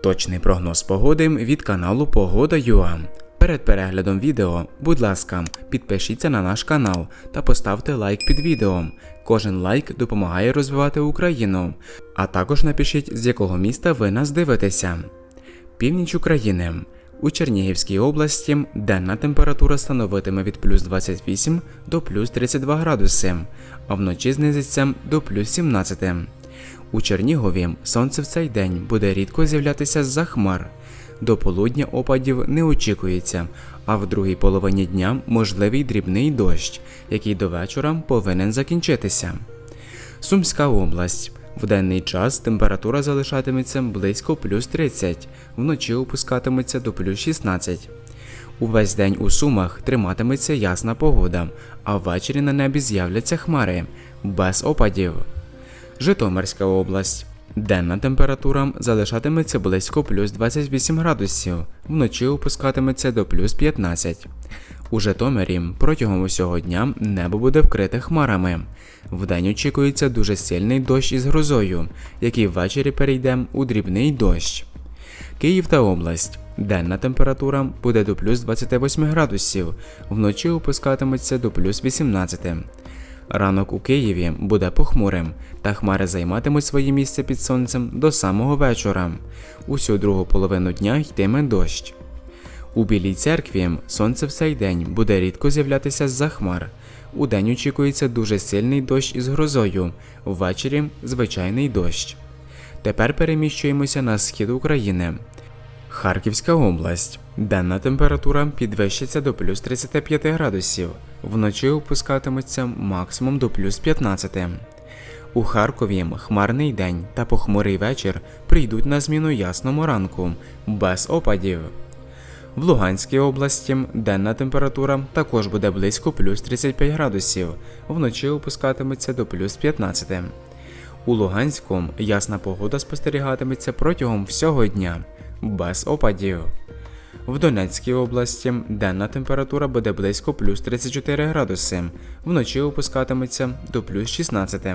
Точний прогноз погоди від каналу Погода.ua. Перед переглядом відео, будь ласка, підпишіться на наш канал та поставте лайк під відео. Кожен лайк допомагає розвивати Україну. А також напишіть, з якого міста ви нас дивитеся. Північ України. У Чернігівській області денна температура становитиме від плюс 28 до плюс 32 градуси, а вночі знизиться до плюс 17. У Чернігові сонце в цей день буде рідко з'являтися з-за хмар. До полудня опадів не очікується, а в другій половині дня можливий дрібний дощ, який до вечора повинен закінчитися. Сумська область. В денний час температура залишатиметься близько плюс 30, вночі опускатиметься до плюс 16. Увесь день у Сумах триматиметься ясна погода, а ввечері на небі з'являться хмари без опадів. Житомирська область. Денна температура залишатиметься близько плюс 28 градусів, вночі опускатиметься до плюс 15. У Житомирі протягом усього дня небо буде вкрите хмарами. Вдень очікується дуже сильний дощ із грозою, який ввечері перейде у дрібний дощ. Київ та область. Денна температура буде до плюс 28 градусів, вночі опускатиметься до плюс 18. Ранок у Києві буде похмурим, та хмари займатимуть своє місце під сонцем до самого вечора. Усю другу половину дня йтиме дощ. У Білій церкві сонце в цей день буде рідко з'являтися з-за хмар. Удень очікується дуже сильний дощ із грозою, ввечері звичайний дощ. Тепер переміщуємося на схід України. Харківська область. Денна температура підвищиться до плюс 35 градусів, вночі опускатиметься максимум до плюс 15. У Харкові хмарний день та похмурий вечір прийдуть на зміну ясному ранку, без опадів. В Луганській області денна температура також буде близько плюс 35 градусів, вночі опускатиметься до плюс 15. У Луганську ясна погода спостерігатиметься протягом всього дня, без опадів. В Донецькій області денна температура буде близько плюс 34 градуси, вночі опускатиметься до плюс 16.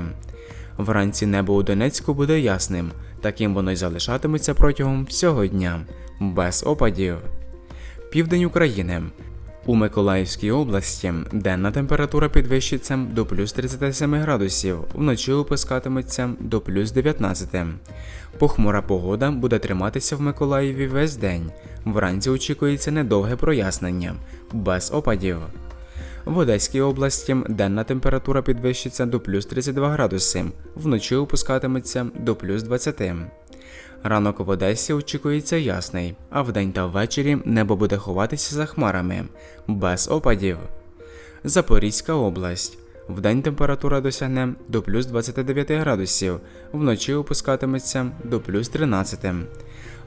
Вранці небо у Донецьку буде ясним, таким воно й залишатиметься протягом всього дня, без опадів. Південь України. У Миколаївській області денна температура підвищиться до плюс 37 градусів, вночі опускатиметься до плюс 19. Похмура погода буде триматися в Миколаєві весь день. Вранці очікується недовге прояснення, без опадів. В Одеській області денна температура підвищиться до плюс 32 градуси, вночі опускатиметься до плюс 20. Ранок в Одесі очікується ясний, а вдень та ввечері небо буде ховатися за хмарами, без опадів. Запорізька область. Вдень температура досягне до плюс 29 градусів, вночі опускатиметься до плюс 13.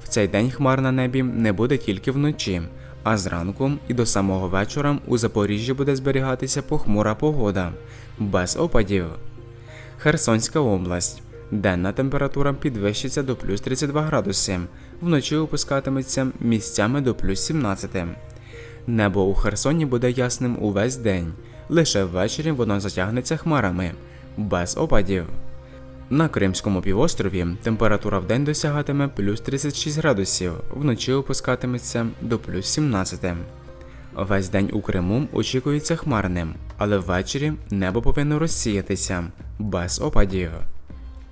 В цей день хмар на небі не буде тільки вночі, а зранку і до самого вечора у Запоріжжі буде зберігатися похмура погода, без опадів. Херсонська область. Денна температура підвищиться до плюс 32 градуси, вночі опускатиметься місцями до плюс 17. Небо у Херсоні буде ясним увесь день, лише ввечері воно затягнеться хмарами, без опадів. На Кримському півострові температура вдень досягатиме плюс 36 градусів, вночі опускатиметься до плюс 17. Весь день у Криму очікується хмарним, але ввечері небо повинно розсіятися без опадів.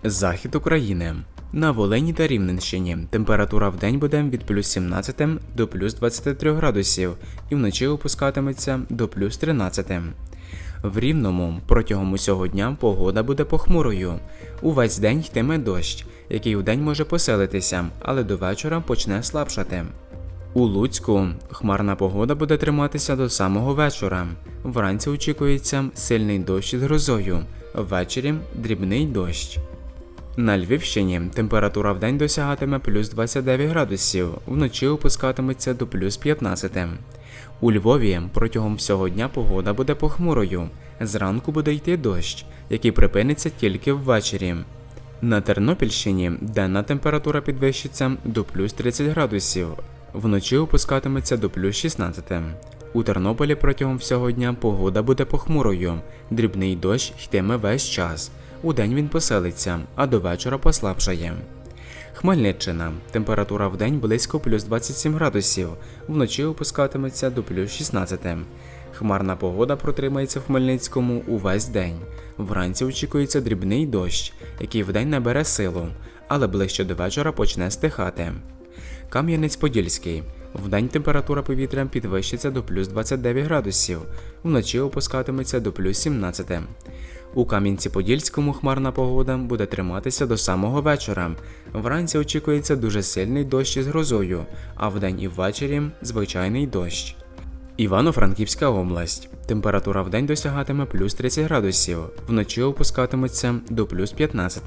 Захід України. На Волині та Рівненщині температура в день буде від плюс 17 до плюс 23 градусів і вночі опускатиметься до плюс 13. В Рівному протягом усього дня погода буде похмурою. Увесь день йтиме дощ, який вдень може поселитися, але до вечора почне слабшати. У Луцьку хмарна погода буде триматися до самого вечора. Вранці очікується сильний дощ із грозою, ввечері дрібний дощ. На Львівщині температура вдень досягатиме плюс 29 градусів, вночі опускатиметься до плюс 15. У Львові протягом всього дня погода буде похмурою. Зранку буде йти дощ, який припиниться тільки ввечері. На Тернопільщині денна температура підвищиться до плюс 30 градусів, вночі опускатиметься до плюс 16. У Тернополі протягом всього дня погода буде похмурою, дрібний дощ йтиме весь час. Удень він поселиться, а до вечора послабшає. Хмельниччина. Температура в день близько плюс 27 градусів, вночі опускатиметься до плюс 16. Хмарна погода протримається в Хмельницькому увесь день. Вранці очікується дрібний дощ, який вдень набере силу, але ближче до вечора почне стихати. Кам'янець-Подільський. Вдень температура повітря підвищиться до плюс 29 градусів, вночі опускатиметься до плюс 17. У Кам'янці-Подільському хмарна погода буде триматися до самого вечора. Вранці очікується дуже сильний дощ із грозою, а вдень і ввечері звичайний дощ. Івано-Франківська область. Температура вдень досягатиме плюс 30 градусів, вночі опускатиметься до плюс 15.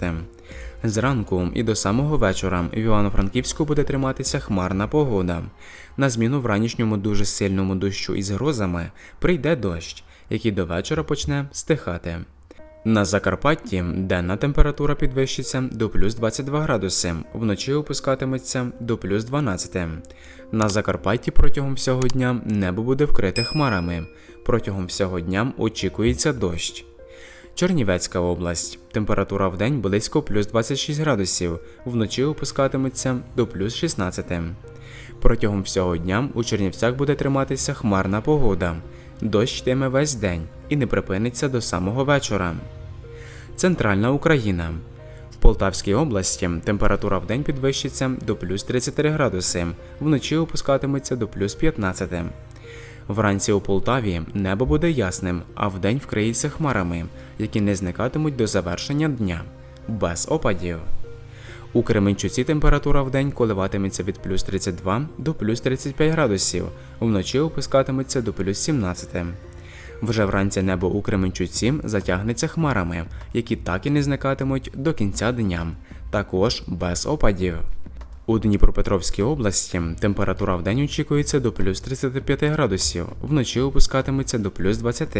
Зранку і до самого вечора в Івано-Франківську буде триматися хмарна погода. На зміну вранішньому дуже сильному дощу із грозами прийде дощ, який до вечора почне стихати. На Закарпатті денна температура підвищиться до плюс 22 градуси, вночі опускатиметься до плюс 12. На Закарпатті протягом всього дня небо буде вкрите хмарами. Протягом всього дня очікується дощ. Чернівецька область. Температура в день близько плюс 26 градусів, вночі опускатиметься до плюс 16. Протягом всього дня у Чернівцях буде триматися хмарна погода. Дощ йтиме весь день і не припиниться до самого вечора. Центральна Україна. В Полтавській області температура в день підвищиться до плюс 33 градуси, вночі опускатиметься до плюс 15. Вранці у Полтаві небо буде ясним, а вдень вкриється хмарами, які не зникатимуть до завершення дня, без опадів. У Кременчуці температура в день коливатиметься від плюс 32 до плюс 35 градусів, вночі опускатиметься до плюс 17. Вже вранці небо у Кременчуці затягнеться хмарами, які так і не зникатимуть до кінця дня, також без опадів. У Дніпропетровській області температура в день очікується до плюс 35 градусів, вночі опускатиметься до плюс 20.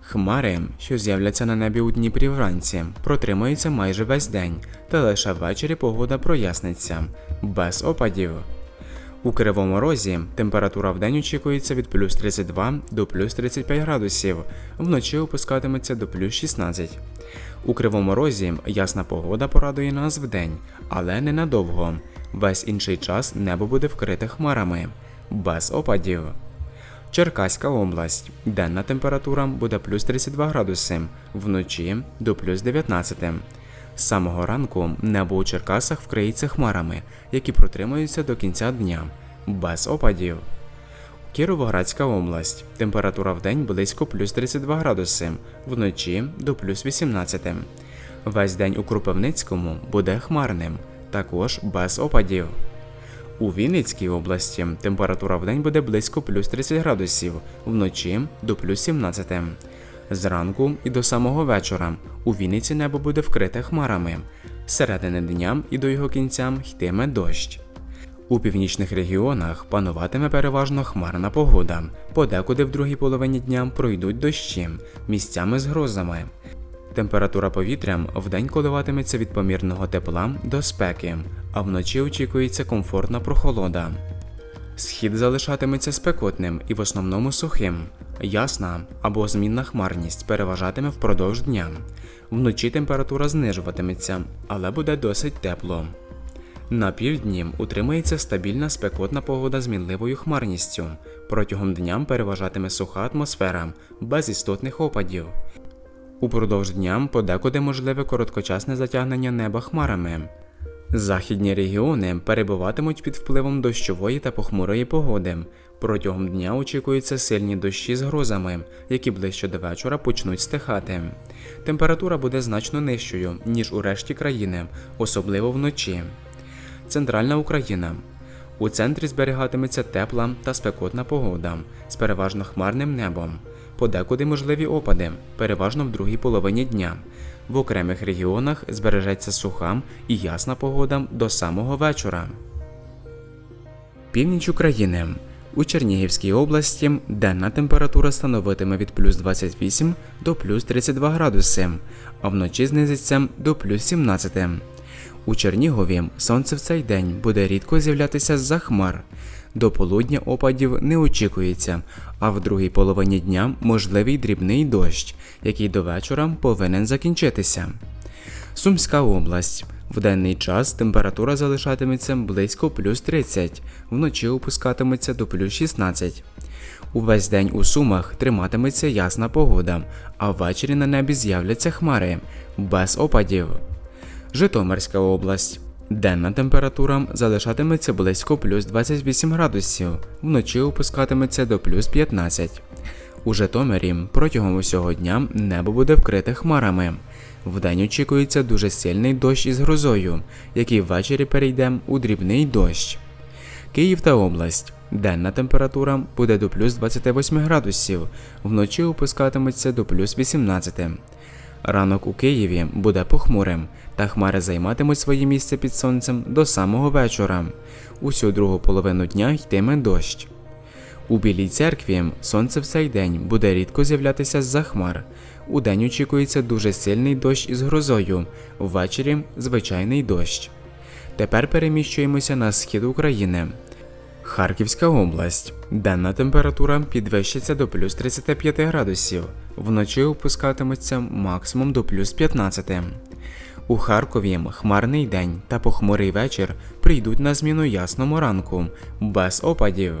Хмари, що з'являться на небі у Дніпрі вранці, протримаються майже весь день, та лише ввечері погода проясниться, без опадів. У Кривому Розі температура в день очікується від плюс 32 до плюс 35 градусів, вночі опускатиметься до плюс 16. У Кривому Розі ясна погода порадує нас вдень, але ненадовго. Весь інший час небо буде вкрите хмарами, без опадів. Черкаська область. Денна температура буде плюс 32 градуси, вночі до плюс 19. З самого ранку небо у Черкасах вкриється хмарами, які протримаються до кінця дня, без опадів. Кіровоградська область. Температура в день близько плюс 32 градуси, вночі до плюс 18. Весь день у Кропивницькому буде хмарним, також без опадів. У Вінницькій області температура в день буде близько плюс 30 градусів, вночі до плюс 17. Зранку і до самого вечора у Вінниці небо буде вкрите хмарами. З середини дня і до його кінця йтиме дощ. У північних регіонах пануватиме переважно хмарна погода. Подекуди в другій половині дня пройдуть дощі, місцями з грозами. Температура повітря вдень коливатиметься від помірного тепла до спеки, а вночі очікується комфортна прохолода. Схід залишатиметься спекотним і в основному сухим. Ясна або змінна хмарність переважатиме впродовж дня. Вночі температура знижуватиметься, але буде досить тепло. На півдні утримається стабільна спекотна погода з мінливою хмарністю. Протягом дня переважатиме суха атмосфера, без істотних опадів. Упродовж дня подекуди можливе короткочасне затягнення неба хмарами. Західні регіони перебуватимуть під впливом дощової та похмурої погоди. Протягом дня очікуються сильні дощі з грозами, які ближче до вечора почнуть стихати. Температура буде значно нижчою, ніж у решті країни, особливо вночі. Центральна Україна. У центрі зберігатиметься тепла та спекотна погода з переважно хмарним небом. Подекуди можливі опади, переважно в другій половині дня. В окремих регіонах збережеться суха і ясна погода до самого вечора. Північ України. У Чернігівській області денна температура становитиме від плюс 28 до плюс 32 градуси, а вночі знизиться до плюс 17. У Чернігові сонце в цей день буде рідко з'являтися з-за хмар. До полудня опадів не очікується, а в другій половині дня можливий дрібний дощ, який до вечора повинен закінчитися. Сумська область. В денний час температура залишатиметься близько плюс 30, вночі опускатиметься до плюс 16. Увесь день у Сумах триматиметься ясна погода, а ввечері на небі з'являться хмари без опадів. Житомирська область. Денна температура залишатиметься близько плюс 28 градусів, вночі опускатиметься до плюс 15. У Житомирі протягом усього дня небо буде вкрите хмарами. Вдень очікується дуже сильний дощ із грозою, який ввечері перейде у дрібний дощ. Київ та область. Денна температура буде до плюс 28 градусів, вночі опускатиметься до плюс 18. Ранок у Києві буде похмурим, та хмари займатимуть своє місце під сонцем до самого вечора. Усю другу половину дня йтиме дощ. У Білій церкві сонце в цей день буде рідко з'являтися з-за хмар. Удень очікується дуже сильний дощ із грозою, ввечері звичайний дощ. Тепер переміщуємося на схід України. Харківська область. Денна температура підвищиться до плюс 35 градусів, вночі опускатиметься максимум до плюс 15. У Харкові хмарний день та похмурий вечір прийдуть на зміну ясному ранку, без опадів.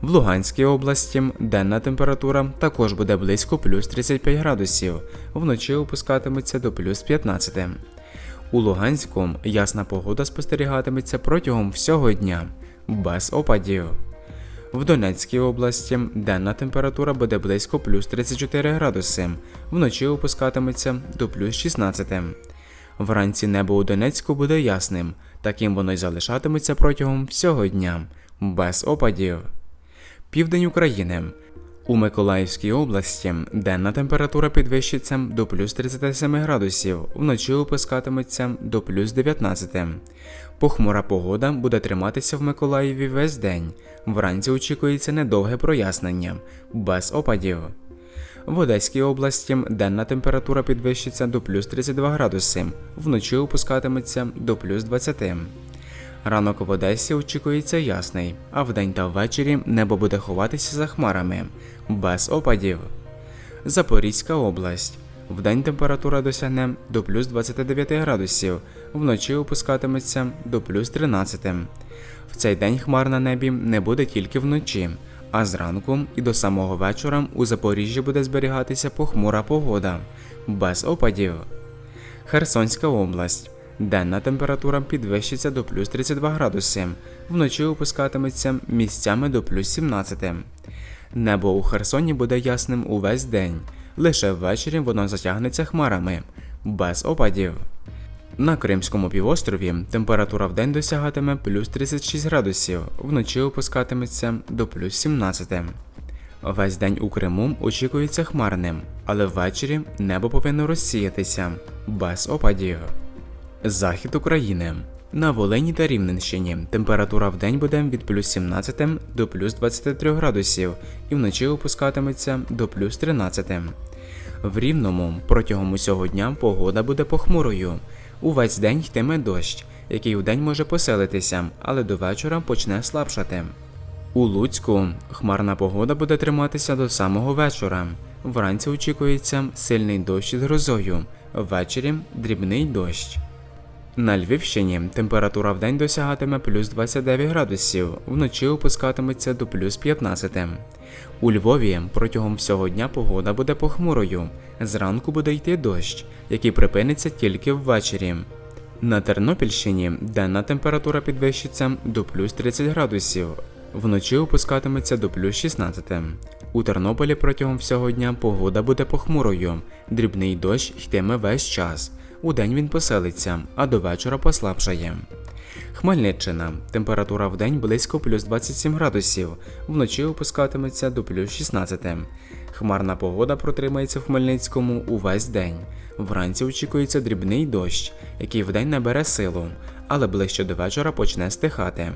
В Луганській області денна температура також буде близько плюс 35 градусів, вночі опускатиметься до плюс 15. У Луганську ясна погода спостерігатиметься протягом всього дня, без опадів. В Донецькій області денна температура буде близько плюс 34 градуси, вночі опускатиметься до плюс 16. Вранці небо у Донецьку буде ясним, таким воно й залишатиметься протягом всього дня, без опадів. Південь України. У Миколаївській області денна температура підвищиться до плюс 37 градусів, вночі опускатиметься до плюс 19. Похмура погода буде триматися в Миколаєві весь день. Вранці очікується недовге прояснення, без опадів. В Одеській області денна температура підвищиться до плюс 32 градуси, вночі опускатиметься до плюс 20. Ранок в Одесі очікується ясний, а вдень та ввечері небо буде ховатися за хмарами, без опадів. Запорізька область. Вдень температура досягне до плюс 29 градусів, вночі опускатиметься до плюс 13. В цей день хмар на небі не буде тільки вночі, а зранку і до самого вечора у Запоріжжі буде зберігатися похмура погода, без опадів. Херсонська область. Денна температура підвищиться до плюс 32 градуси, вночі опускатиметься місцями до плюс 17. Небо у Херсоні буде ясним увесь день, лише ввечері воно затягнеться хмарами, без опадів. На Кримському півострові температура вдень досягатиме плюс 36 градусів, вночі опускатиметься до плюс 17. Весь день у Криму очікується хмарним, але ввечері небо повинно розсіятися, без опадів. Захід України. На Волині та Рівненщині температура в день буде від плюс 17 до плюс 23 градусів і вночі опускатиметься до плюс 13. В Рівному протягом усього дня погода буде похмурою. Увесь день йтиме дощ, який удень може поселитися, але до вечора почне слабшати. У Луцьку хмарна погода буде триматися до самого вечора. Вранці очікується сильний дощ із грозою, ввечері дрібний дощ. На Львівщині температура вдень досягатиме плюс 29 градусів, вночі опускатиметься до плюс 15. У Львові протягом всього дня погода буде похмурою. Зранку буде йти дощ, який припиниться тільки ввечері. На Тернопільщині денна температура підвищиться до плюс 30 градусів, вночі опускатиметься до плюс 16. У Тернополі протягом всього дня погода буде похмурою, дрібний дощ йтиме весь час. Удень він поселиться, а до вечора послабшає. Хмельниччина. Температура в день близько плюс 27 градусів, вночі опускатиметься до плюс 16. Хмарна погода протримається в Хмельницькому увесь день. Вранці очікується дрібний дощ, який вдень набере силу, але ближче до вечора почне стихати.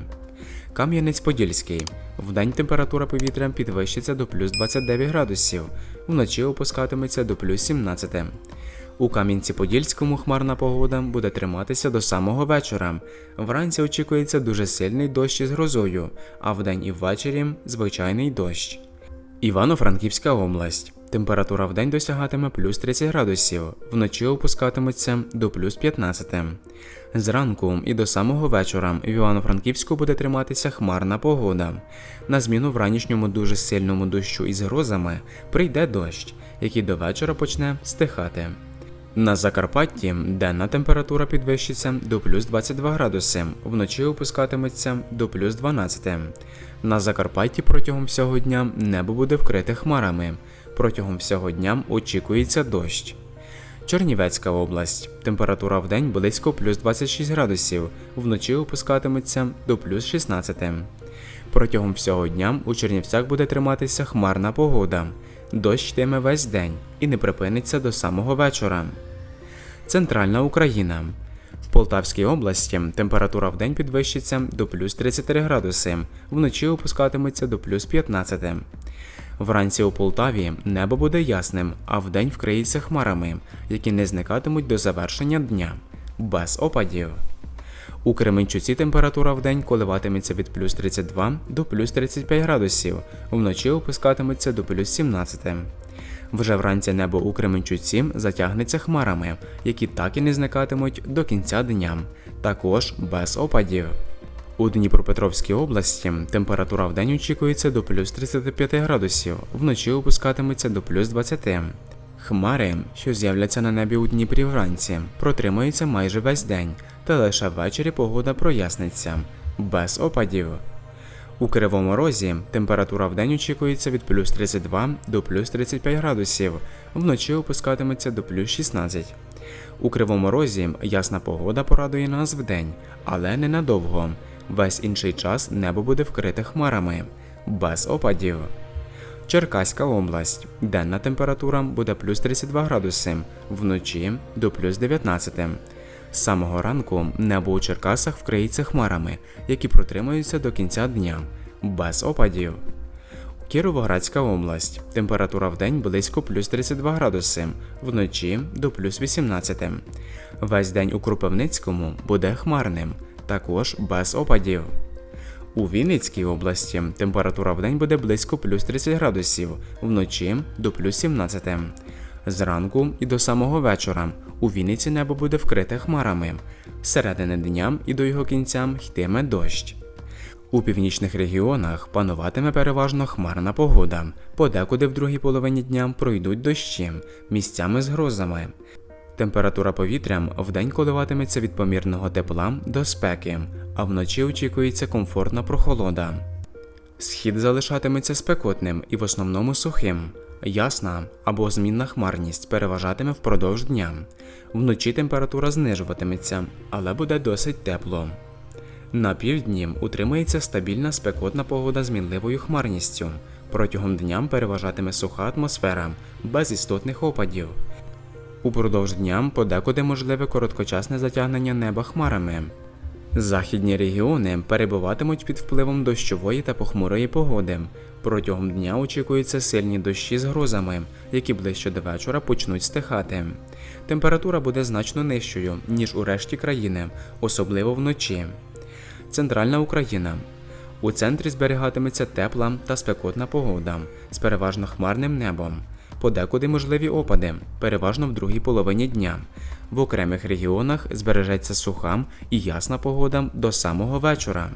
Кам'янець-Подільський. Вдень температура повітря підвищиться до плюс 29 градусів, вночі опускатиметься до плюс 17. У Кам'янці-Подільському хмарна погода буде триматися до самого вечора. Вранці очікується дуже сильний дощ із грозою, а вдень і ввечері звичайний дощ. Івано-Франківська область. Температура в день досягатиме плюс 30 градусів, вночі опускатиметься до плюс 15. Зранку і до самого вечора в Івано-Франківську буде триматися хмарна погода. На зміну вранішньому дуже сильному дощу із грозами прийде дощ, який до вечора почне стихати. На Закарпатті денна температура підвищиться до плюс 22 градуси, вночі опускатиметься до плюс 12. На Закарпатті протягом всього дня небо буде вкрите хмарами. Протягом всього дня очікується дощ. Чернівецька область. Температура в день близько плюс 26 градусів, вночі опускатиметься до плюс 16. Протягом всього дня у Чернівцях буде триматися хмарна погода. Дощ йтиме весь день і не припиниться до самого вечора. Центральна Україна. В Полтавській області температура в день підвищиться до плюс 33 градуси, вночі опускатиметься до плюс 15. Вранці у Полтаві небо буде ясним, а вдень вкриється хмарами, які не зникатимуть до завершення дня, без опадів. У Кременчуці температура в день коливатиметься від плюс 32 до плюс 35 градусів, вночі опускатиметься до плюс 17. Вже вранці небо у Кременчуці затягнеться хмарами, які так і не зникатимуть до кінця дня, також без опадів. У Дніпропетровській області температура в день очікується до плюс 35 градусів, вночі опускатиметься до плюс 20. Хмари, що з'являться на небі у Дніпрі вранці, протримаються майже весь день, та лише ввечері погода проясниться, без опадів. У Кривому Розі температура в день очікується від плюс 32 до плюс 35 градусів, вночі опускатиметься до плюс 16. У Кривому Розі ясна погода порадує нас вдень, але ненадовго. Весь інший час небо буде вкрите хмарами, без опадів. Черкаська область. Денна температура буде плюс 32 градуси, вночі до плюс 19. З самого ранку небо у Черкасах вкриється хмарами, які протримаються до кінця дня, без опадів. Кіровоградська область. Температура в день близько плюс 32 градуси, вночі до плюс 18. Весь день у Кропивницькому буде хмарним, також без опадів. У Вінницькій області температура в день буде близько плюс 30 градусів, вночі до плюс 17. Зранку і до самого вечора у Вінниці небо буде вкрите хмарами. З середини дня і до його кінця йтиме дощ. У північних регіонах пануватиме переважно хмарна погода. Подекуди в другій половині дня пройдуть дощі, місцями з грозами. Температура повітря вдень коливатиметься від помірного тепла до спеки, а вночі очікується комфортна прохолода. Схід залишатиметься спекотним і в основному сухим. Ясна або змінна хмарність переважатиме впродовж дня. Вночі температура знижуватиметься, але буде досить тепло. На півдні утримається стабільна спекотна погода з мінливою хмарністю. Протягом дня переважатиме суха атмосфера, без істотних опадів. Упродовж дня подекуди можливе короткочасне затягнення неба хмарами. Західні регіони перебуватимуть під впливом дощової та похмурої погоди. Протягом дня очікуються сильні дощі з грозами, які ближче до вечора почнуть стихати. Температура буде значно нижчою, ніж у решті країни, особливо вночі. Центральна Україна. У центрі зберігатиметься тепла та спекотна погода з переважно хмарним небом. Подекуди можливі опади, переважно в другій половині дня. В окремих регіонах збережеться суха і ясна погода до самого вечора.